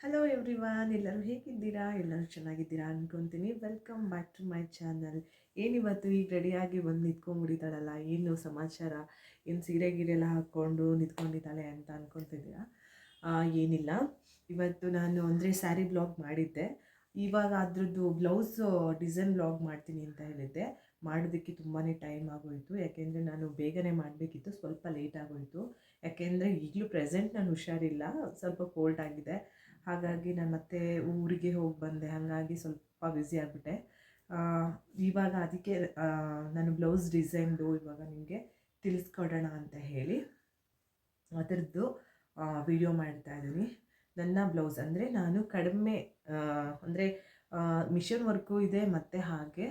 Hello everyone ಎಲ್ಲರೂ ಹೇಗಿದ್ದೀರಾ? ಎಲ್ಲರೂ ಚೆನ್ನಾಗಿದ್ದೀರಾ ಅನ್ಕೊತೀನಿ. Welcome back to my channel ಏನಿವತ್ತು ಈಗ ರೆಡಿಯಾಗಿ ಬಂದು ನಿಂತ್ಕೊಂಡ್ಬಿಟ್ಟಿದ್ದಾಳಲ್ಲ? ಏನು ಸಮಾಚಾರ? ಏನು ಸೀರೆ ಗೀರೆ ಎಲ್ಲ ಹಾಕ್ಕೊಂಡು ನಿಂತ್ಕೊಂಡಿದ್ದಾಳೆ ಅಂತ ಅನ್ಕೊತಿದ್ದೀರಾ? ಆ, ಏನಿಲ್ಲ. ಇವತ್ತು ನಾನು ಅಂದರೆ ಸ್ಯಾರಿ ಬ್ಲಾಗ್ ಮಾಡಿದ್ದೆ. ಇವಾಗ ಅದ್ರದ್ದು ಬ್ಲೌಸ್ ಡಿಸೈನ್ ಬ್ಲಾಗ್ ಮಾಡ್ತೀನಿ ಅಂತ ಹೇಳಿದ್ದೆ. ಮಾಡೋದಕ್ಕೆ ತುಂಬಾ ಟೈಮ್ ಆಗೋಯಿತು. ಯಾಕೆಂದರೆ ನಾನು ಬೇಗನೆ ಮಾಡಬೇಕಿತ್ತು. ಸ್ವಲ್ಪ ಲೇಟ್ ಆಗೋಯಿತು. ಯಾಕೆಂದರೆ ಈಗಲೂ ಪ್ರೆಸೆಂಟ್ ನಾನು ಹುಷಾರಿಲ್ಲ. ಸ್ವಲ್ಪ ಕೋಲ್ಡ್ ಆಗಿದೆ. ಹಾಗಾಗಿ ನಾನು ಮತ್ತೆ ಊರಿಗೆ ಹೋಗಿ ಬಂದೆ. ಹಾಗಾಗಿ ಸ್ವಲ್ಪ ಬ್ಯುಸಿ ಆಗಿಬಿಟ್ಟೆ. ಇವಾಗ ಅದಕ್ಕೆ ನಾನು ಬ್ಲೌಸ್ ಡಿಸೈನ್ದು ಇವಾಗ ನಿಮಗೆ ತಿಳಿಸ್ಕೊಡೋಣ ಅಂತ ಹೇಳಿ ಅದರದ್ದು ವಿಡಿಯೋ ಮಾಡ್ತಾ ಇದ್ದೀನಿ. ನನ್ನ ಬ್ಲೌಸ್ ಅಂದರೆ ನಾನು ಕಡಿಮೆ ಅಂದರೆ ಮಿಷನ್ ವರ್ಕು ಇದೆ ಮತ್ತು ಹಾಗೆ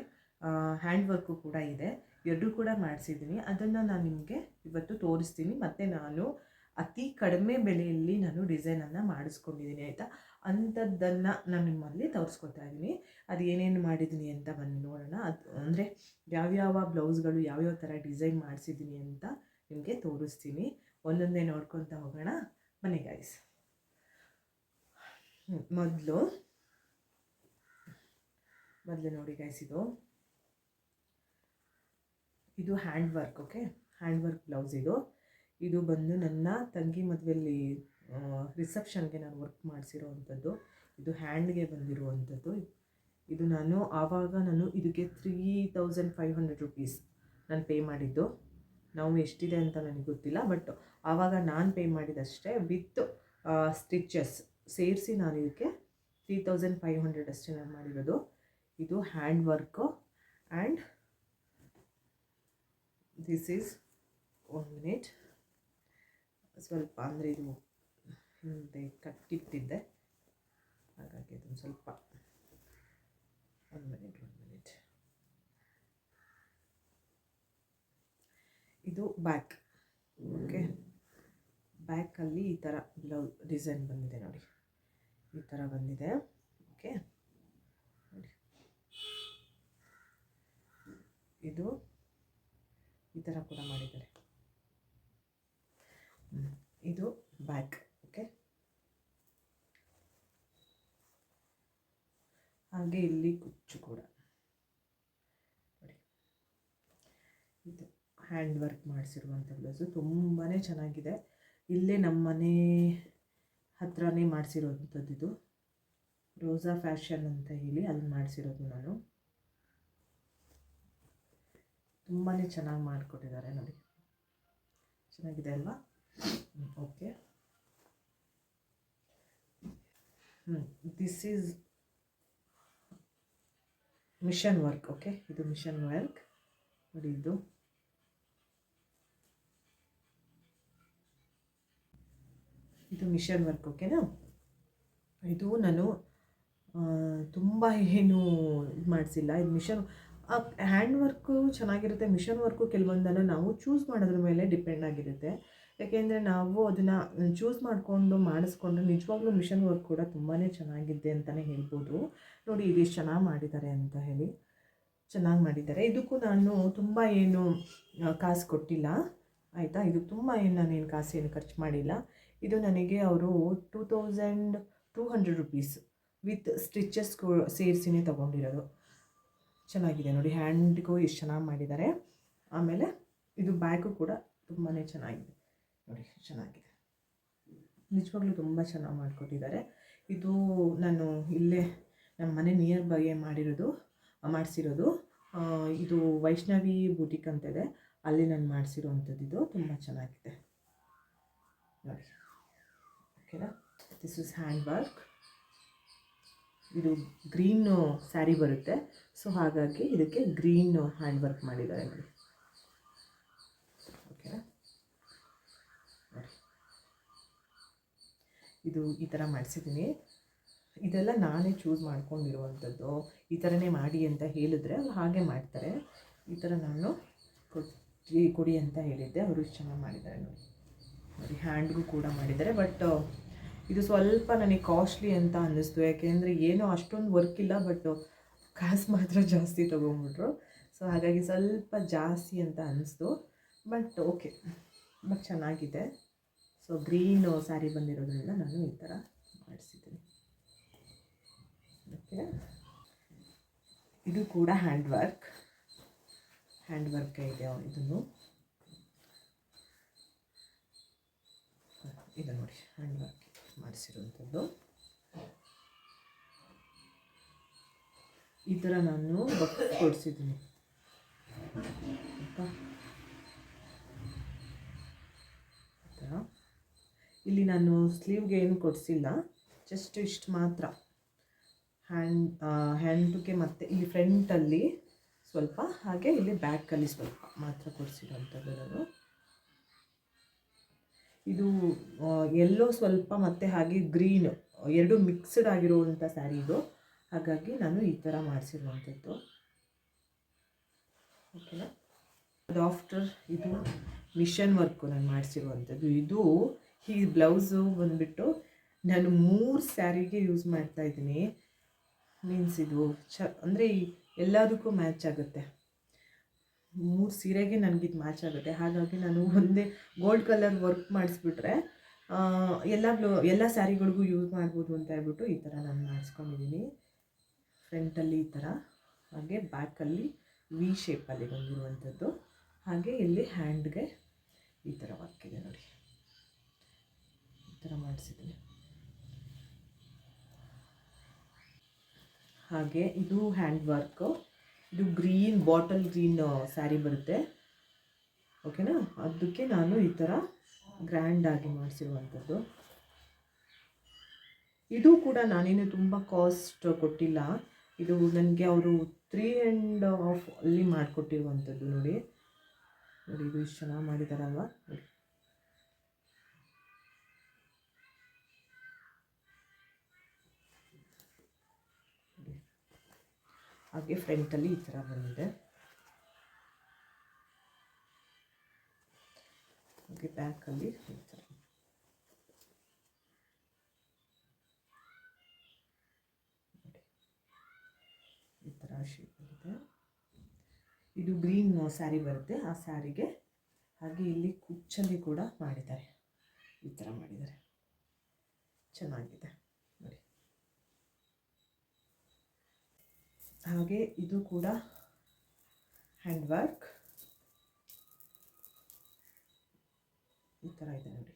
ಹ್ಯಾಂಡ್ ವರ್ಕು ಕೂಡ ಇದೆ. ಎರಡೂ ಕೂಡ ಮಾಡಿಸಿದ್ದೀನಿ. ಅದನ್ನು ನಾನು ನಿಮಗೆ ಇವತ್ತು ತೋರಿಸ್ತೀನಿ. ಮತ್ತು ನಾನು ಅತಿ ಕಡಿಮೆ ಬೆಲೆಯಲ್ಲಿ ನಾನು ಡಿಸೈನನ್ನು ಮಾಡಿಸ್ಕೊಂಡಿದ್ದೀನಿ, ಆಯಿತಾ? ಅಂಥದ್ದನ್ನು ನಾನು ನಿಮ್ಮಲ್ಲಿ ತೋರಿಸ್ಕೊತಾ ಇದ್ದೀನಿ. ಅದು ಏನೇನು ಮಾಡಿದ್ದೀನಿ ಅಂತ ಬಂದು ನೋಡೋಣ. ಅದು ಅಂದರೆ ಯಾವ್ಯಾವ ಬ್ಲೌಸ್ಗಳು ಯಾವ್ಯಾವ ಥರ ಡಿಸೈನ್ ಮಾಡಿಸಿದ್ದೀನಿ ಅಂತ ನಿಮಗೆ ತೋರಿಸ್ತೀನಿ. ಒಂದೊಂದೇ ನೋಡ್ಕೊತಾ ಹೋಗೋಣ. ಬನ್ನಿ ಗೈಸ್ ಮೊದಲು ಮೊದಲು ನೋಡಿ ಗೈಸ್ ಇದು. ಇದು hand work okay hand work blouse ಇದು. ಇದು ಬಂದು ನನ್ನ ತಂಗಿ ಮದುವೆಯಲ್ಲಿ ರಿಸೆಪ್ಷನ್ಗೆ ನಾನು ವರ್ಕ್ ಮಾಡಿಸಿರೋ ಅಂಥದ್ದು ಇದು ಹ್ಯಾಂಡ್ಗೆ ಬಂದಿರುವಂಥದ್ದು. ಇದು ನಾನು ಆವಾಗ ನಾನು ಇದಕ್ಕೆ three thousand five hundred rupees ನಾನು ಪೇ ಮಾಡಿದ್ದು. ನಾವು ಎಷ್ಟಿದೆ ಅಂತ ನನಗೆ ಗೊತ್ತಿಲ್ಲ ಬಟ್ ಆವಾಗ ನಾನು ಪೇ ಮಾಡಿದಷ್ಟೇ ವಿತ್ ಸ್ಟಿಚಸ್ ಸೇರಿಸಿ ನಾನು ಇದಕ್ಕೆ ತ್ರೀ ತೌಸಂಡ್ ಫೈವ್ ಹಂಡ್ರೆಡ್ ಅಷ್ಟೇ ನಾನು ಮಾಡಿರೋದು. ಇದು hand work and this is one minute ಸ್ವಲ್ಪ ಅಂದರೆ ಇದು ಹಿಂದೆ ಕಟ್ಟಿಟ್ಟಿದ್ದೆ. ಹಾಗಾಗಿ ಅದನ್ನು ಸ್ವಲ್ಪ ಒಂದು ಮಿನಿಟ್ ಒಂದು ಮಿನಿಟ್ ಇದು ಬ್ಯಾಕ್ ಓಕೆ ಬ್ಯಾಕಲ್ಲಿ ಈ ಥರ ಬ್ಲೌ ಡಿಸೈನ್ ಬಂದಿದೆ ನೋಡಿ. ಈ ಥರ ಬಂದಿದೆ. ಓಕೆ ನೋಡಿ. ಇದು ಈ ಥರ ಕೂಡ ಮಾಡಿದ್ದಾರೆ ಹ್ಮ್. ಇದು ಬ್ಯಾಕ್ ಓಕೆ ಹಾಗೆ ಇಲ್ಲಿ ಕುಚ್ಚು ಕೂಡ ನೋಡಿ ಇದು ಹ್ಯಾಂಡ್ ವರ್ಕ್ ಮಾಡಿಸಿರುವಂಥ ಬ್ಲೌಸು ತುಂಬಾ ಚೆನ್ನಾಗಿದೆ. ಇಲ್ಲೇ ನಮ್ಮ ಮನೆ ಹತ್ರನೇ ಮಾಡಿಸಿರೋವಂಥದ್ದು ಇದು. ರೋಸಾ ಫ್ಯಾಷನ್ ಅಂತ ಹೇಳಿ ಅಲ್ಲಿ ಮಾಡಿಸಿರೋದು ನಾನು. ತುಂಬಾ ಚೆನ್ನಾಗಿ ಮಾಡಿಕೊಟ್ಟಿದ್ದಾರೆ ನೋಡಿ. ಚೆನ್ನಾಗಿದೆ ಅಲ್ವಾ? ಓಕೆ. ಹ್ಞೂ this is machine work okay ಇದು ಮಿಷನ್ ವರ್ಕ್ ನೋಡಿ ಇದು. ಇದು ಮಿಷನ್ ವರ್ಕ್, ಓಕೆನಾ? ಇದು ನಾನು ತುಂಬ ಏನು ಇದು ಮಾಡಿಸಿಲ್ಲ. ಇದು ಮಿಷನ್ ಹ್ಯಾಂಡ್ ವರ್ಕು ಚೆನ್ನಾಗಿರುತ್ತೆ. ಮಿಷನ್ ವರ್ಕು ಕೆಲವೊಂದನ್ನು ನಾವು ಚೂಸ್ ಮಾಡೋದ್ರ ಮೇಲೆ ಡಿಪೆಂಡ್ ಆಗಿರುತ್ತೆ. ಯಾಕೆಂದರೆ ನಾವು ಅದನ್ನು ಚೂಸ್ ಮಾಡಿಕೊಂಡು ಮಾಡಿಸ್ಕೊಂಡು ನಿಜವಾಗ್ಲೂ ಮಿಷನ್ ವರ್ಕ್ ಕೂಡ ತುಂಬಾ ಚೆನ್ನಾಗಿದೆ ಅಂತಲೇ ಹೇಳ್ಬೋದು. ನೋಡಿ ಇದಿಷ್ಟು ಚೆನ್ನಾಗಿ ಮಾಡಿದ್ದಾರೆ ಅಂತ ಹೇಳಿ. ಚೆನ್ನಾಗಿ ಮಾಡಿದ್ದಾರೆ. ಇದಕ್ಕೂ ನಾನು ತುಂಬ ಏನು ಕಾಸು ಕೊಟ್ಟಿಲ್ಲ. ಆಯಿತಾ? ಇದು ತುಂಬ ಏನು ನಾನೇನು ಕಾಸು ಏನು ಖರ್ಚು ಮಾಡಿಲ್ಲ. ಇದು ನನಗೆ ಅವರು two thousand two hundred rupees with stitches ಸೇರಿಸಿನೇ ತೊಗೊಂಡಿರೋದು. ಚೆನ್ನಾಗಿದೆ ನೋಡಿ ಹ್ಯಾಂಡ್ಗೂ ಎಷ್ಟು ಚೆನ್ನಾಗಿ ಮಾಡಿದ್ದಾರೆ. ಆಮೇಲೆ ಇದು ಬ್ಯಾಗು ಕೂಡ ತುಂಬಾ ಚೆನ್ನಾಗಿದೆ. ನೋಡಿ, ಚೆನ್ನಾಗಿದೆ. ನಿಜವಾಗ್ಲೂ ತುಂಬ ಚೆನ್ನಾಗಿ ಮಾಡಿಕೊಟ್ಟಿದ್ದಾರೆ. ಇದು ನಾನು ಇಲ್ಲೇ ನಮ್ಮ ಮನೆ ನಿಯರ್ ಬಗ್ಗೆ ಮಾಡಿರೋದು, ಮಾಡಿಸಿರೋದು. ಇದು ವೈಷ್ಣವಿ ಬೂಟಿಕ್ ಅಂತ ಇದೆ ಅಲ್ಲಿ ನಾನು ಮಾಡಿಸಿರೋವಂಥದ್ದು ಇದು ತುಂಬ ಚೆನ್ನಾಗಿದೆ. ನೋಡಿ. ಓಕೆನಾ ದಿಸ್ ಇಸ್ ಹ್ಯಾಂಡ್ ವರ್ಕ್ ಇದು ಗ್ರೀನ್ ಸ್ಯಾರಿ ಬರುತ್ತೆ. ಸೊ ಹಾಗಾಗಿ ಇದಕ್ಕೆ ಗ್ರೀನ್ ಹ್ಯಾಂಡ್ ವರ್ಕ್ ಮಾಡಿದ್ದಾರೆ ನೋಡಿ. ಓಕೆನಾ. ಇದು ಈ ಥರ ಮಾಡಿಸಿದ್ದೀನಿ. ಇದೆಲ್ಲ ನಾನೇ ಚೂಸ್ ಮಾಡ್ಕೊಂಡಿರುವಂಥದ್ದು. ಈ ಥರನೇ ಮಾಡಿ ಅಂತ ಹೇಳಿದ್ರೆ ಅವ್ರು ಹಾಗೆ ಮಾಡ್ತಾರೆ. ಈ ಥರ ನಾನು ಕೊಡಿ ಕೊಡಿ ಅಂತ ಹೇಳಿದ್ದೆ. ಅವರು ಚೆನ್ನಾಗಿ ಮಾಡಿದ್ದಾರೆ ನೋಡಿ. ಹ್ಯಾಂಡ್ಗೂ ಕೂಡ ಮಾಡಿದ್ದಾರೆ. ಬಟ್ ಇದು ಸ್ವಲ್ಪ ನನಗೆ ಕಾಸ್ಟ್ಲಿ ಅಂತ ಅನ್ನಿಸ್ತು. ಯಾಕೆಂದರೆ ಏನು ಅಷ್ಟೊಂದು ವರ್ಕ್ ಇಲ್ಲ, ಬಟ್ ಕಾಸು ಮಾತ್ರ ಜಾಸ್ತಿ ತೊಗೊಂಬಿಟ್ರು. ಸೊ, ಹಾಗಾಗಿ ಸ್ವಲ್ಪ ಜಾಸ್ತಿ ಅಂತ ಅನ್ನಿಸ್ತು. But, okay. ಬಟ್ ಚೆನ್ನಾಗಿದೆ. ಸೊ, ಗ್ರೀನ್ ಸ್ಯಾರಿ ಬಂದಿರೋದ್ರಿಂದ ನಾನು ಈ ಥರ ಮಾಡಿಸಿದ್ದೀನಿ. ಓಕೆ. ಇದು ಕೂಡ ಹ್ಯಾಂಡ್ ವರ್ಕ್. ಹ್ಯಾಂಡ್ ವರ್ಕ್ ಇದೆ ಇದನ್ನು. ಇದು ನೋಡಿ ಹಣ್ಣು ಹಾಕಿ ಮಾಡಿಸಿರುವಂಥದ್ದು. ಈ ಥರ ನಾನು ಬಕ್ ಕೊಡಿಸಿದ್ದೀನಿ. ಇಲ್ಲಿ ನಾನು ಸ್ಲೀವ್ಗೆ ಏನು ಕೊಡಿಸಿಲ್ಲ ಜಸ್ಟ್ ಇಷ್ಟು ಮಾತ್ರ. ಹ್ಯಾಂಡ್ ಹ್ಯಾಂಡ್ಗೆ ಮತ್ತು ಇಲ್ಲಿ ಫ್ರಂಟಲ್ಲಿ ಸ್ವಲ್ಪ ಹಾಗೆ ಇಲ್ಲಿ ಬ್ಯಾಕಲ್ಲಿ ಸ್ವಲ್ಪ ಮಾತ್ರ ಕೊಡಿಸಿರೋಂಥದ್ದು ನಾನು. ಇದು ಎಲ್ಲೋ ಸ್ವಲ್ಪ ಮತ್ತು ಹಾಗೆ ಗ್ರೀನ್, ಎರಡು ಮಿಕ್ಸ್ಡ್ ಆಗಿರುವಂಥ ಸ್ಯಾರಿ ಇದು. ಹಾಗಾಗಿ ನಾನು ಈ ಥರ ಮಾಡಿಸಿರುವಂಥದ್ದು. ಓಕೆನಾ ಅದು ಆಫ್ಟರ್ ಇದು ಮಿಷನ್ ವರ್ಕು ನಾನು ಮಾಡಿಸಿರುವಂಥದ್ದು. ಇದು ಈ ಬ್ಲೌಸು ಬಂದುಬಿಟ್ಟು ನಾನು ಮೂರು ಸ್ಯಾರಿಗೆ ಯೂಸ್ ಮಾಡ್ತಾ ಇದ್ದೀನಿ. ಮೀನ್ಸ್ ಇದು ಚ, ಅಂದರೆ ಎಲ್ಲದಕ್ಕೂ ಮ್ಯಾಚ್ ಆಗುತ್ತೆ. ಮೂರು ಸೀರೆಗೆ ನನಗಿದು ಮ್ಯಾಚ್ ಆಗುತ್ತೆ. ಹಾಗಾಗಿ ನಾನು ಒಂದೇ ಗೋಲ್ಡ್ ಕಲರ್ ವರ್ಕ್ ಮಾಡಿಸ್ಬಿಟ್ರೆ ಎಲ್ಲ ಬ್ಲೌ ಎಲ್ಲ ಸ್ಯಾರಿಗಳಿಗೂ ಯೂಸ್ ಮಾಡ್ಬೋದು ಅಂತ ಹೇಳ್ಬಿಟ್ಟು ಈ ಥರ ನಾನು ಮಾಡಿಸ್ಕೊಂಡಿದ್ದೀನಿ ಫ್ರಂಟಲ್ಲಿ ಈ ಥರ ಹಾಗೆ ಬ್ಯಾಕಲ್ಲಿ ವಿ ಶೇಪಲ್ಲಿ ಬಂದಿರುವಂಥದ್ದು ಹಾಗೆ ಇಲ್ಲಿ ಹ್ಯಾಂಡ್ಗೆ ಈ ಥರ ವರ್ಕ್ ಇದೆ ನೋಡಿ. ಈ ಥರ ಮಾಡಿಸಿದ್ದೀನಿ. ಹಾಗೆ ಇದು ಹ್ಯಾಂಡ್ ವರ್ಕು ಇದು ಗ್ರೀನ್ ಬಾಟಲ್ ಗ್ರೀನ್ ಸ್ಯಾರಿ ಬರುತ್ತೆ. ಓಕೆನಾ ಅದಕ್ಕೆ ನಾನು ಈ ಥರ ಗ್ರ್ಯಾಂಡಾಗಿ ಮಾಡಿಸಿರುವಂಥದ್ದು. ಇದು ಕೂಡ ನಾನೇನು ತುಂಬ ಕಾಸ್ಟ್ ಕೊಟ್ಟಿಲ್ಲ. ಇದು ನನಗೆ ಅವರು ತ್ರೀ ಆ್ಯಂಡ್ ಹಾಫ್ ಅಲ್ಲಿ ಮಾಡಿಕೊಟ್ಟಿರುವಂಥದ್ದು ನೋಡಿ. ನೋಡಿ, ಇದು ಇಷ್ಟು ಚೆನ್ನಾಗಿ ಮಾಡಿದಾರಲ್ವ? ಹಾಗೆ ಫ್ರಂಟಲ್ಲಿ ಈ ಥರ ಬಂದಿದೆ. ಹಾಗೆ ಬ್ಯಾಕಲ್ಲಿ ಈ ಥರ. ಈ ಥರ ಶೇಪ್ ಬರುತ್ತೆ ಇದು ಗ್ರೀನ್ ಸ್ಯಾರಿ ಬರುತ್ತೆ. ಆ ಸ್ಯಾರಿಗೆ ಹಾಗೆ ಇಲ್ಲಿ ಕುಚ್ಚಲ್ಲಿ ಕೂಡ ಮಾಡಿದ್ದಾರೆ. ಈ ಥರ ಮಾಡಿದ್ದಾರೆ. ಚೆನ್ನಾಗಿದೆ ನೋಡಿ ಹಾಗೆ ಇದು ಕೂಡ ಹ್ಯಾಂಡ್ ವರ್ಕ್ ಈ ಥರ ಇದೆ ನೋಡಿ.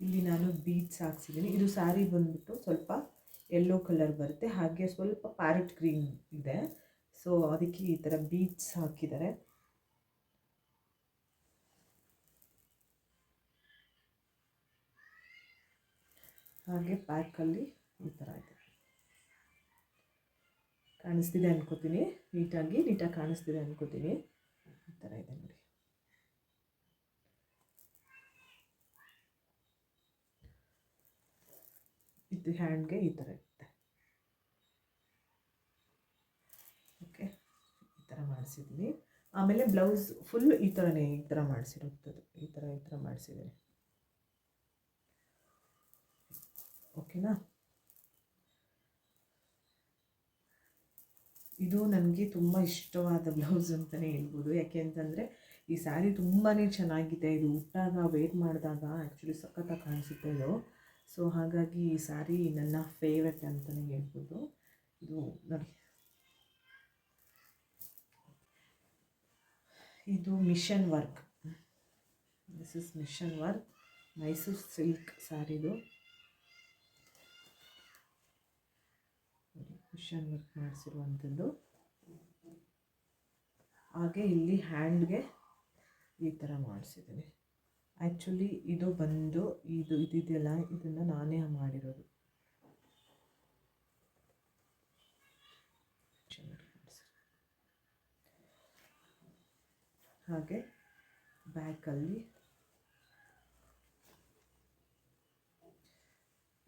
ಇಲ್ಲಿ ನಾನು ಬೀಡ್ಸ್ ಹಾಕ್ಸಿದ್ದೀನಿ. ಇದು ಸ್ಯಾರಿ ಬಂದ್ಬಿಟ್ಟು ಸ್ವಲ್ಪ ಎಲ್ಲೋ ಕಲರ್ ಬರುತ್ತೆ. ಹಾಗೆ ಸ್ವಲ್ಪ ಪ್ಯಾರೆಟ್ ಗ್ರೀನ್ ಇದೆ. ಸೊ ಅದಕ್ಕೆ ಈ ಥರ ಬೀಡ್ಸ್ ಹಾಕಿದ್ದಾರೆ. ಹಾಗೆ ಪ್ಯಾಕಲ್ಲಿ ಈ ಥರ ಇದೆ. ಕಾಣಿಸ್ತಿದೆ ಅನ್ಕೋತೀನಿ. ನೀಟಾಗಿ ನೀಟಾಗಿ ಕಾಣಿಸ್ತಿದೆ ಅನ್ಕೋತೀನಿ. ಈ ಥರ ಇದೆ ನೋಡಿ. ಇದು ಹ್ಯಾಂಡ್ಗೆ ಈ ಥರ ಇರುತ್ತೆ. ಓಕೆ, ಈ ಥರ ಮಾಡಿಸಿದ್ದೀನಿ ಆಮೇಲೆ ಬ್ಲೌಸ್ ಫುಲ್ ಈ ಥರನೇ ಈ ಥರ ಮಾಡಿಸಿರುತ್ತದೆ. ಈ ಥರ ಈ ಥರ ಮಾಡಿಸಿದ್ದೀನಿ ಓಕೆನಾ? ಇದು ನನಗೆ ತುಂಬ ಇಷ್ಟವಾದ ಬ್ಲೌಸ್ ಅಂತಲೇ ಹೇಳ್ಬೋದು. ಯಾಕೆ ಅಂತಂದರೆ, ಈ ಸ್ಯಾರಿ ತುಂಬಾ ಚೆನ್ನಾಗಿದೆ. ಇದು ಉಟ್ಟಾಗ, ವೇರ್ ಮಾಡಿದಾಗ ಆ್ಯಕ್ಚುಲಿ ಸಖತ್ತಾಗಿ ಕಾಣಿಸುತ್ತೆ ಇದು. ಸೊ ಹಾಗಾಗಿ ಈ ಸ್ಯಾರಿ ನನ್ನ ಫೇವ್ರೆಟ್ ಅಂತಲೇ ಹೇಳ್ಬೋದು. ಇದು ನೋಡಿ. ಇದು machine work this is machine work Mysuru silk ಸ್ಯಾರಿದು machine work ಮಾಡಿಸಿರುವಂಥದ್ದು. ಹಾಗೆ ಇಲ್ಲಿ ಹ್ಯಾಂಡ್ಗೆ ಈ ಥರ ಮಾಡಿಸಿದ್ದೀನಿ. ಆ್ಯಕ್ಚುಲಿ ಇದು ಬಂದು ಇದು ಇದಿದೆಯಲ್ಲ ಇದನ್ನು ನಾನೇ ಮಾಡಿರೋದು. ಹಾಗೆ ಬ್ಯಾಕಲ್ಲಿ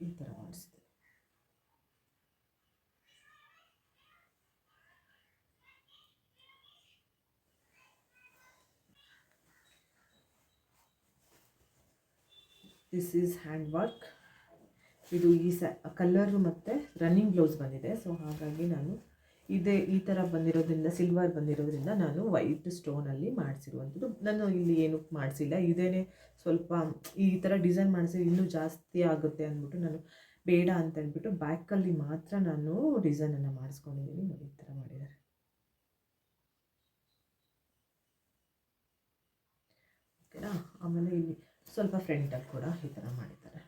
ಈ ಥರ ದಿಸ್ ಈಸ್ ಹ್ಯಾಂಡ್ ವರ್ಕ್ ಇದು ಈ ಸ, ಕಲ್ಲರು ಮತ್ತು ರನ್ನಿಂಗ್ ಬ್ಲೌಸ್ ಬಂದಿದೆ. ಸೊ ಹಾಗಾಗಿ ನಾನು ಇದೇ, ಈ ಥರ ಬಂದಿರೋದ್ರಿಂದ ಸಿಲ್ವರ್ ಬಂದಿರೋದ್ರಿಂದ ನಾನು ವೈಟ್ ಸ್ಟೋನಲ್ಲಿ ಮಾಡಿಸಿರುವಂಥದ್ದು. ನಾನು ಇಲ್ಲಿ ಏನು ಮಾಡಿಸಿಲ್ಲ. ಇದೇ ಸ್ವಲ್ಪ ಈ ಥರ ಡಿಸೈನ್ ಮಾಡಿಸಿದ್ರೆ ಇನ್ನೂ ಜಾಸ್ತಿ ಆಗುತ್ತೆ ಅಂದ್ಬಿಟ್ಟು ನಾನು ಬೇಡ ಅಂತ ಹೇಳ್ಬಿಟ್ಟು ಬ್ಯಾಕಲ್ಲಿ ಮಾತ್ರ ನಾನು ಡಿಸೈನನ್ನು ಮಾಡಿಸ್ಕೊಂಡಿದ್ದೀನಿ. ನೋಡಿ, ಈ ಥರ ಮಾಡಿದ್ದಾರೆ. ಓಕೆನಾ? ಆಮೇಲೆ ಇಲ್ಲಿ ಸ್ವಲ್ಪ ಫ್ರಂಟಲ್ಲಿ ಕೂಡ ಈ ಥರ ಮಾಡಿದ್ದಾರೆ.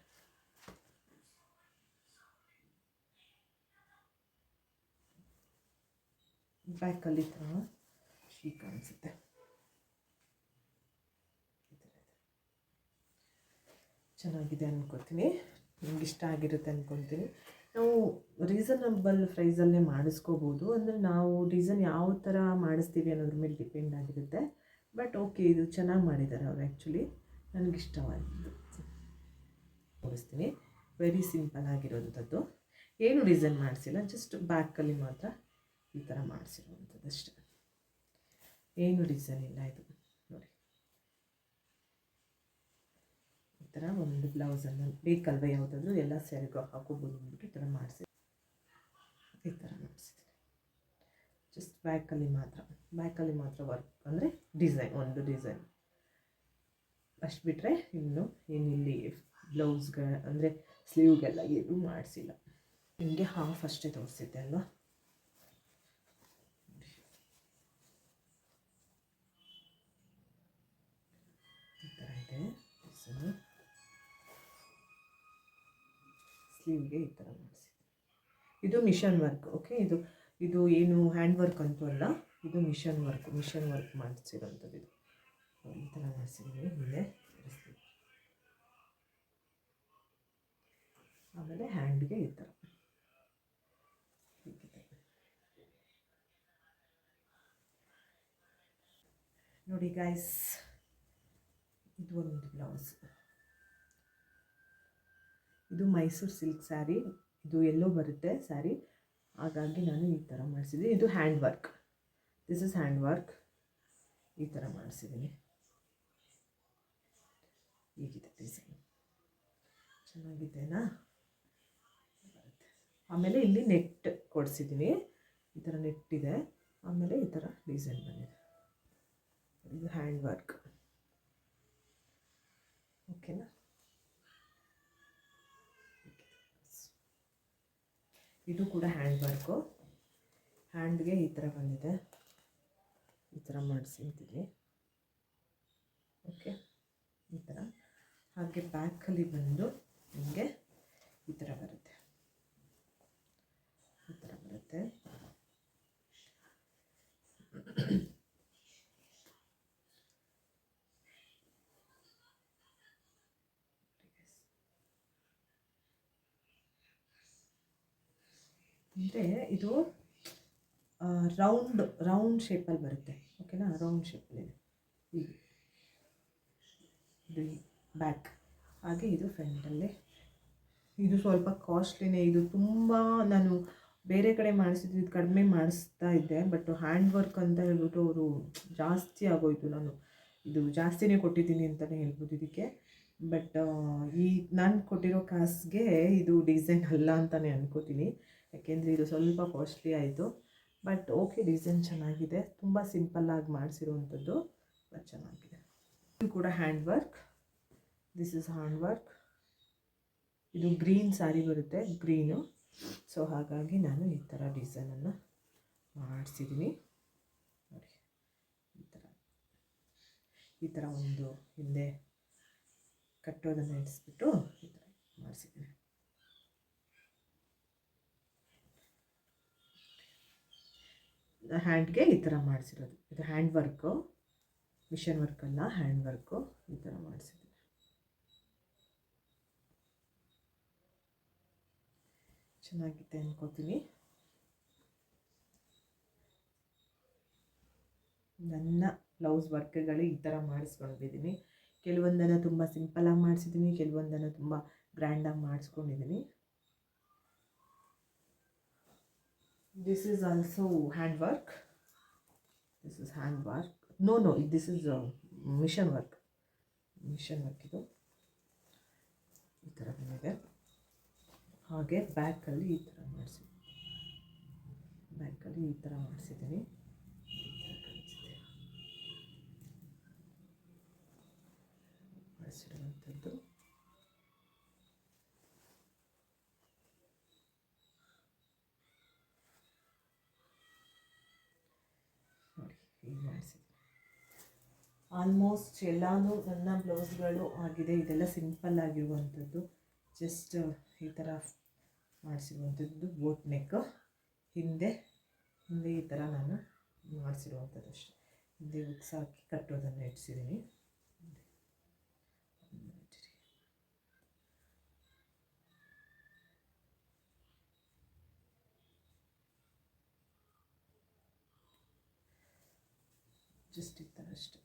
ಬ್ಯಾಕಲ್ಲಿ ಥರ ಶೀಕ್ ಕಾಣಿಸುತ್ತೆ. ಚೆನ್ನಾಗಿದೆ ಅನ್ಕೋತೀನಿ ನಿಮ್ಗೆ ಇಷ್ಟ ಆಗಿರುತ್ತೆ ಅನ್ಕೊತೀನಿ ನಾವು ರೀಸನಬಲ್ ಪ್ರೈಸಲ್ಲೇ ಮಾಡಿಸ್ಕೋಬೋದು. ಅಂದರೆ ನಾವು ರೀಸನ್ ಯಾವ ಥರ ಮಾಡಿಸ್ತೀವಿ ಅನ್ನೋದ್ರ ಮೇಲೆ ಡಿಪೆಂಡ್ ಆಗಿರುತ್ತೆ. ಬಟ್ ಓಕೆ ಇದು ಚೆನ್ನಾಗಿ ಮಾಡಿದ್ದಾರೆ ಅವ್ರು ಆ್ಯಕ್ಚುಲಿ ನನಗೆ ಇಷ್ಟವಾಗಿದ್ದು ತೋರಿಸ್ತೀನಿ. ವೆರಿ ಸಿಂಪಲ್ ಆಗಿರೋಂಥದ್ದು ಏನು ಡಿಸೈನ್ ಮಾಡಿಸಿಲ್ಲ ಜಸ್ಟ್ ಬ್ಯಾಕಲ್ಲಿ ಮಾತ್ರ ಈ ಥರ ಮಾಡಿಸಿರುವಂಥದ್ದು ಅಷ್ಟೇ. ಏನು ಡಿಸೈನ್ ಇಲ್ಲ ಇದು. ನೋಡಿ. ಈ ಥರ ಒಂದು ಬ್ಲೌಸನ್ನು ಬೇಕಲ್ವ ಯಾವುದಾದ್ರೂ ಎಲ್ಲ ಸೆರೆಗೂ ಹಾಕೋಬೋದು ಅಂದ್ಬಿಟ್ಟು ಈ ಥರ ಮಾಡಿಸಿ ಈ ಥರ ಮಾಡಿಸಿದ್ದೀನಿ ಜಸ್ಟ್ ಬ್ಯಾಕಲ್ಲಿ ಮಾತ್ರ. ಬ್ಯಾಕಲ್ಲಿ ಮಾತ್ರ ವರ್ಕ್ ಅಂದರೆ ಡಿಸೈನ್ ಒಂದು ಡಿಸೈನ್ ಅಷ್ಟು ಬಿಟ್ಟರೆ ಇನ್ನು ಏನಿಲ್ಲಿ ಬ್ಲೌಸ್ಗ, ಅಂದರೆ ಸ್ಲೀವ್ಗೆಲ್ಲ ಏನು ಮಾಡಿಸಿಲ್ಲ. ನಿಮಗೆ ಹಾಫ್ ಅಷ್ಟೇ ತೋರಿಸಿದ್ದೆ ಅಲ್ವಾ? ಈ ಥರ ಇದೆ ಸ್ಲೀವ್ಗೆ ಈ ಥರ ಮಾಡಿಸಿದ್ದೆ. ಇದು ಮಿಷನ್ ವರ್ಕ್ ಓಕೆ ಇದು ಇದು ಏನು ಹ್ಯಾಂಡ್ ವರ್ಕ್ ಅಂತೂ ಅಲ್ಲ, ಇದು ಮಿಷನ್ ವರ್ಕ್ ಮಿಷನ್ ವರ್ಕ್ ಮಾಡಿಸಿರೋಂಥದ್ದು ಇದು. ಈ ಥರ ಮಾಡಿಸಿದ್ದೀನಿ ಹಿಂದೆ ತೋರಿಸ್ತೀನಿ ಆಮೇಲೆ ಹ್ಯಾಂಡ್ಗೆ ಈ ಥರ ನೋಡಿ ಗೈಸ್ ಇದು ಒಂದು ಬ್ಲೌಸ್ ಇದು ಮೈಸೂರು ಸಿಲ್ಕ್ ಸ್ಯಾರಿ ಇದು ಎಲ್ಲೋ ಬರುತ್ತೆ ಸ್ಯಾರಿ ಹಾಗಾಗಿ ನಾನು ಈ ಥರ ಮಾಡಿಸಿದ್ದೀನಿ ಇದು hand work this is hand work ಈ ಥರ ಮಾಡಿಸಿದ್ದೀನಿ ಹೀಗಿದೆ ಡಿಸೈನ್ ಚೆನ್ನಾಗಿದೆನಾ ಬರುತ್ತೆ ಆಮೇಲೆ ಇಲ್ಲಿ ನೆಟ್ ಕೊಡಿಸಿದ್ದೀನಿ ಈ ಥರ ನೆಟ್ ಇದೆ ಆಮೇಲೆ ಈ ಥರ ಡಿಸೈನ್ ಬಂದಿದೆ. ಇದು ಹ್ಯಾಂಡ್ ವರ್ಕ್ ಓಕೆನಾ? ಇದು ಕೂಡ ಹ್ಯಾಂಡ್ ವರ್ಕು ಹ್ಯಾಂಡ್ಗೆ ಈ ಥರ ಬಂದಿದೆ. ಈ ಥರ ಮಾಡಿಸಿದ್ದೀನಿ ಓಕೆ? ಈ ಥರ. ಹಾಗೆ ಬ್ಯಾಕಲ್ಲಿ ಬಂದು ನಿಮಗೆ ಈ ಥರ ಬರುತ್ತೆ. ಈ ಥರ ಬರುತ್ತೆ. ಅಂದರೆ ಇದು ರೌಂಡ್ ರೌಂಡ್ ಶೇಪಲ್ಲಿ ಬರುತ್ತೆ. ಓಕೆನಾ ರೌಂಡ್ ಶೇಪಲ್ಲಿದೆ ಹೀಗೆ. ಇದು ಬ್ಯಾಕ್ ಹಾಗೆ ಇದು ಫ್ರಂಟಲ್ಲಿ ಇದು ಸ್ವಲ್ಪ ಕಾಸ್ಟ್ಲಿನೇ ಇದು ತುಂಬ ನಾನು ಬೇರೆ ಕಡೆ ಮಾಡಿಸಿದ್ದು ಇದು ಕಡಿಮೆ ಮಾಡಿಸ್ತಾ ಇದ್ದೆ. ಬಟ್ ಹ್ಯಾಂಡ್ ವರ್ಕ್ ಅಂತ ಹೇಳ್ಬಿಟ್ಟು ಅವರು ಜಾಸ್ತಿ ಆಗೋಯಿತು ನಾನು. ಇದು ಜಾಸ್ತಿನೇ ಕೊಟ್ಟಿದ್ದೀನಿ ಅಂತಲೇ ಹೇಳ್ಬೋದು ಇದಕ್ಕೆ. ಬಟ್ ಈ ನಾನು ಕೊಟ್ಟಿರೋ ಕಾಸ್ಗೆ ಇದು ಡಿಸೈನ್ ಅಲ್ಲ ಅಂತಲೇ ಅನ್ಕೋತೀನಿ. ಯಾಕೆಂದರೆ ಇದು ಸ್ವಲ್ಪ ಕಾಸ್ಟ್ಲಿ ಆಯಿತು. ಬಟ್ ಓಕೆ ಡಿಸೈನ್ ಚೆನ್ನಾಗಿದೆ. ತುಂಬ ಸಿಂಪಲ್ಲಾಗಿ ಮಾಡಿಸಿರುವಂಥದ್ದು. ಚೆನ್ನಾಗಿದೆ. ಇದು ಕೂಡ hand work this is hand work ಇದು ಗ್ರೀನ್ ಸ್ಯಾರಿ ಬರುತ್ತೆ, ಗ್ರೀನು. ಸೊ ಹಾಗಾಗಿ ನಾನು ಈ ಥರ ಡಿಸೈನನ್ನು ಮಾಡಿಸಿದ್ದೀನಿ ನೋಡಿ, ಈ ಥರ ಈ ಥರ ಒಂದು ಹಿಂದೆ ಕಟ್ಟೋದನ್ನು ಇಡಿಸ್ಬಿಟ್ಟು ಈ ಥರ ಮಾಡಿಸಿದ್ದೀನಿ ಹ್ಯಾಂಡ್ಗೆ ಈ ಥರ ಮಾಡಿಸಿರೋದು. ಇದು ಹ್ಯಾಂಡ್ ವರ್ಕು ಮಿಷನ್ ವರ್ಕಲ್ಲ ಹ್ಯಾಂಡ್ ವರ್ಕು ಈ ಥರ ಮಾಡಿಸಿದ್ದೀನಿ ಚೆನ್ನಾಗಿದೆ ಅನ್ಕೋತೀನಿ ನನ್ನ ಬ್ಲೌಸ್ ವರ್ಕ್ಗಳು ಈ ಥರ ಮಾಡಿಸ್ಕೊಂಡಿದ್ದೀನಿ. ಕೆಲವೊಂದನ್ನು ತುಂಬ ಸಿಂಪಲಾಗಿ ಮಾಡಿಸಿದ್ದೀನಿ, ಕೆಲವೊಂದನ್ನು ತುಂಬ ಗ್ರ್ಯಾಂಡಾಗಿ ಮಾಡಿಸ್ಕೊಂಡಿದ್ದೀನಿ. This is also hand work this is hand work no no this is machine work machine work ಇದು. ಈ ಥರ ಬಂದಿದೆ. ಹಾಗೆ ಬ್ಯಾಕಲ್ಲಿ ಈ ಥರ ಮಾಡಿಸಿ ಬ್ಯಾಕಲ್ಲಿ ಈ ಥರ ಮಾಡಿಸಿದ್ದೀನಿ. ಮಾಡಿಸಿಡುವಂಥದ್ದು ನೋಡಿ ಆಲ್ಮೋಸ್ಟ್ ಎಲ್ಲಾನು ನನ್ನ ಬ್ಲೌಸ್ಗಳು ಆಗಿದೆ. ಇದೆಲ್ಲ ಸಿಂಪಲ್ ಆಗಿರುವಂಥದ್ದು. ಜಸ್ಟ್ ಈ ಥರ ಮಾಡಿಸಿರುವಂಥದ್ದು ಬೋಟ್ ನೆಕ್ ಹಿಂದೆ ಹಿಂದೆ ಈ ಥರ ನಾನು ಮಾಡಿಸಿರುವಂಥದ್ದು ಅಷ್ಟೆ. ಹಿಂದೆ ಉಕ್ಸ್ ಹಾಕಿ ಕಟ್ಟೋದನ್ನು ಇಟ್ಸಿದ್ದೀನಿ ಜಸ್ಟ್ ಈ ಥರ ಅಷ್ಟೆ.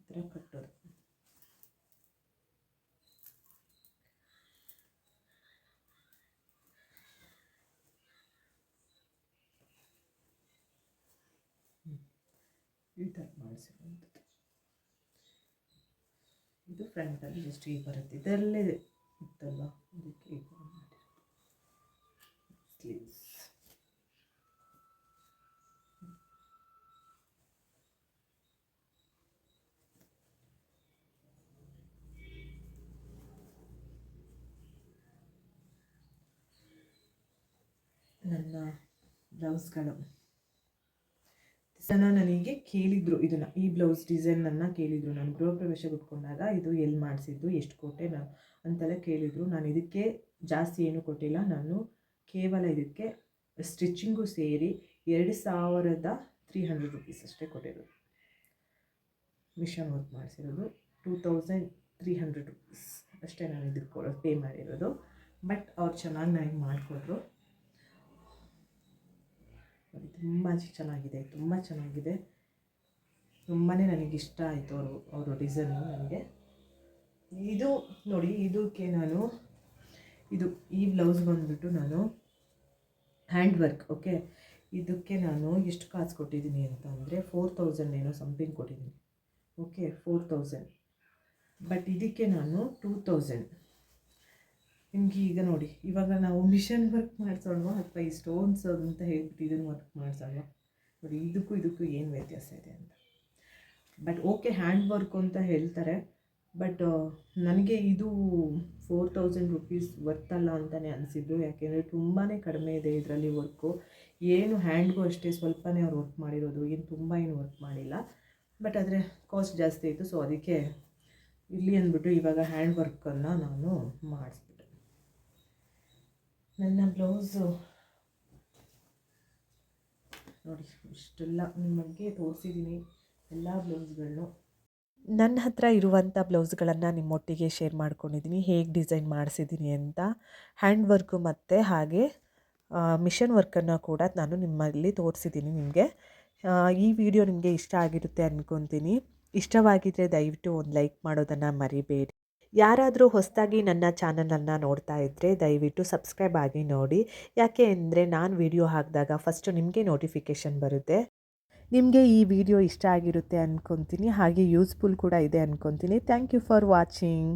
ಈ ಥರ ಕಟ್ಟೋದು. ಇದು ಫ್ರಂಟಲ್ಲಿ ಜಸ್ಟ್ ಬರುತ್ತೆ. ಇದರಲ್ಲೇ ಇತ್ತಲ್ವ? ಅದಕ್ಕೆ ನನ್ನ ಬ್ಲೌಸ್ಗಳು ಜನ ನನಗೆ ಕೇಳಿದರು, ಇದನ್ನು, ಈ ಬ್ಲೌಸ್ ಡಿಸೈನನ್ನು ಕೇಳಿದರು. ನಾನು ಗೃಹ ಪ್ರವೇಶ ಉಟ್ಕೊಂಡಾಗ ಇದು ಎಲ್ಲಿ ಮಾಡಿಸಿದ್ದು, ಎಷ್ಟು ಕೊಟ್ಟೆ ನಾನು ಅಂತೆಲ್ಲ ಕೇಳಿದರು. ನಾನು ಇದಕ್ಕೆ ಜಾಸ್ತಿ ಏನು ಕೊಟ್ಟಿಲ್ಲ. ನಾನು ಕೇವಲ ಇದಕ್ಕೆ ಸ್ಟಿಚಿಂಗು ಸೇರಿ ಎರಡು ಸಾವಿರದ ತ್ರೀ ಹಂಡ್ರೆಡ್ ರುಪೀಸ್ ಅಷ್ಟೇ ಕೊಟ್ಟಿರೋದು. Machine work ಮಾಡಿಸಿರೋದು. Two thousand three hundred rupees ಅಷ್ಟೇ ನಾನು ಇದಕ್ಕೆ ಪೇ ಮಾಡಿರೋದು. ಬಟ್ ಅವ್ರು ಚೆನ್ನಾಗಿ ನನಗೆ ಮಾಡಿಕೊಟ್ರು. ತುಂಬ ಚೆನ್ನಾಗಿದೆ ತುಂಬ ಚೆನ್ನಾಗಿದೆ. ತುಂಬಾ ನನಗೆ ಇಷ್ಟ ಆಯಿತು ಅವರು ಅವರು ಡಿಸೈನು ನನಗೆ. ಇದು ನೋಡಿ, ಇದಕ್ಕೆ ನಾನು, ಇದು ಈ ಬ್ಲೌಸ್ ಬಂದುಬಿಟ್ಟು ನಾನು ಹ್ಯಾಂಡ್ ವರ್ಕ್ ಓಕೆ ಇದಕ್ಕೆ ನಾನು ಎಷ್ಟು ಕಾಸು ಕೊಟ್ಟಿದ್ದೀನಿ ಅಂತ ಅಂದರೆ ಫೋರ್ ತೌಸಂಡ್ ಏನೋ ಸಮಥಿಂಗ್ ಕೊಟ್ಟಿದ್ದೀನಿ ಓಕೆ ಫೋರ್ ತೌಸಂಡ್ ಬಟ್ ಇದಕ್ಕೆ ನಾನು ಟೂ ತೌಸಂಡ್ ನಿಮಗೆ ಈಗ ನೋಡಿ, ಇವಾಗ ನಾವು ಮಿಷನ್ ವರ್ಕ್ ಮಾಡಿಸೋಣವಾ ಅಥವಾ ಈ ಸ್ಟೋನ್ಸ್ ಅಂತ ಹೇಳ್ಬಿಟ್ಟು ಇದನ್ನು ವರ್ಕ್ ಮಾಡಿಸೋಣವಾ? ನೋಡಿ, ಇದಕ್ಕೂ ಇದಕ್ಕೂ ಏನು ವ್ಯತ್ಯಾಸ ಇದೆ ಅಂತ. ಬಟ್ ಓಕೆ ಹ್ಯಾಂಡ್ ವರ್ಕ್ ಅಂತ ಹೇಳ್ತಾರೆ. ಬಟ್ ನನಗೆ ಇದು ಫೋರ್ ತೌಸಂಡ್ ರುಪೀಸ್ ವರ್ತಲ್ಲ ಅಂತಲೇ ಅನಿಸಿದ್ದು ಯಾಕೆಂದರೆ ತುಂಬಾ ಕಡಿಮೆ ಇದೆ ಇದರಲ್ಲಿ ವರ್ಕು ಏನು ಹ್ಯಾಂಡ್ಗೂ ಅಷ್ಟೇ ಸ್ವಲ್ಪನೇ ಅವ್ರು ವರ್ಕ್ ಮಾಡಿರೋದು. ಏನು ತುಂಬ ಏನು ವರ್ಕ್ ಮಾಡಿಲ್ಲ. ಬಟ್ ಆದರೆ ಕಾಸ್ಟ್ ಜಾಸ್ತಿ ಇತ್ತು. ಸೊ ಅದಕ್ಕೆ ಇಲ್ಲಿ ಅಂದ್ಬಿಟ್ಟು ಇವಾಗ ಹ್ಯಾಂಡ್ ವರ್ಕನ್ನು ನಾನು ಮಾಡಿಸ್ಬಿಟ್ಟೆ. ನನ್ನ ಬ್ಲೌಸು. ನೋಡಿ, ಇಷ್ಟೆಲ್ಲ ನಿಮಗೆ ತೋರಿಸಿದ್ದೀನಿ ಎಲ್ಲ ಬ್ಲೌಸ್ಗಳನ್ನು. ನನ್ನ ಹತ್ರ ಇರುವಂಥ ಬ್ಲೌಸ್ಗಳನ್ನು ನಿಮ್ಮೊಟ್ಟಿಗೆ ಶೇರ್ ಮಾಡ್ಕೊಂಡಿದ್ದೀನಿ, ಹೇಗೆ ಡಿಸೈನ್ ಮಾಡಿಸಿದ್ದೀನಿ ಅಂತ. ಹ್ಯಾಂಡ್ ವರ್ಕು ಮತ್ತು ಹಾಗೆ ಮಿಷನ್ ವರ್ಕನ್ನು ಕೂಡ ನಾನು ನಿಮ್ಮಲ್ಲಿ ತೋರಿಸಿದ್ದೀನಿ ನಿಮಗೆ. ಈ ವಿಡಿಯೋ ನಿಮಗೆ ಇಷ್ಟ ಆಗಿರುತ್ತೆ ಅಂದ್ಕೊತೀನಿ ಇಷ್ಟವಾಗಿದ್ದರೆ ದಯವಿಟ್ಟು ಒಂದು ಲೈಕ್ ಮಾಡೋದನ್ನು ಮರಿಬೇಡಿ. ಯಾರಾದರೂ ಹೊಸದಾಗಿ ನನ್ನ ಚಾನಲನ್ನು ನೋಡ್ತಾ ಇದ್ದರೆ ದಯವಿಟ್ಟು ಸಬ್ಸ್ಕ್ರೈಬ್ ಆಗಿ ನೋಡಿ. ಯಾಕೆ ಅಂದರೆ ನಾನು ವಿಡಿಯೋ ಹಾಕಿದಾಗ ಫಸ್ಟು ನಿಮಗೆ ನೋಟಿಫಿಕೇಷನ್ ಬರುತ್ತೆ. ನಿಮಗೆ ಈ ವಿಡಿಯೋ ಇಷ್ಟ ಆಗಿರುತ್ತೆ ಅಂದ್ಕೊತೀನಿ ಹಾಗೆ ಯೂಸ್ಫುಲ್ ಕೂಡ ಇದೆ ಅಂದ್ಕೊತೀನಿ ಥ್ಯಾಂಕ್ ಯು ಫಾರ್ ವಾಚಿಂಗ್.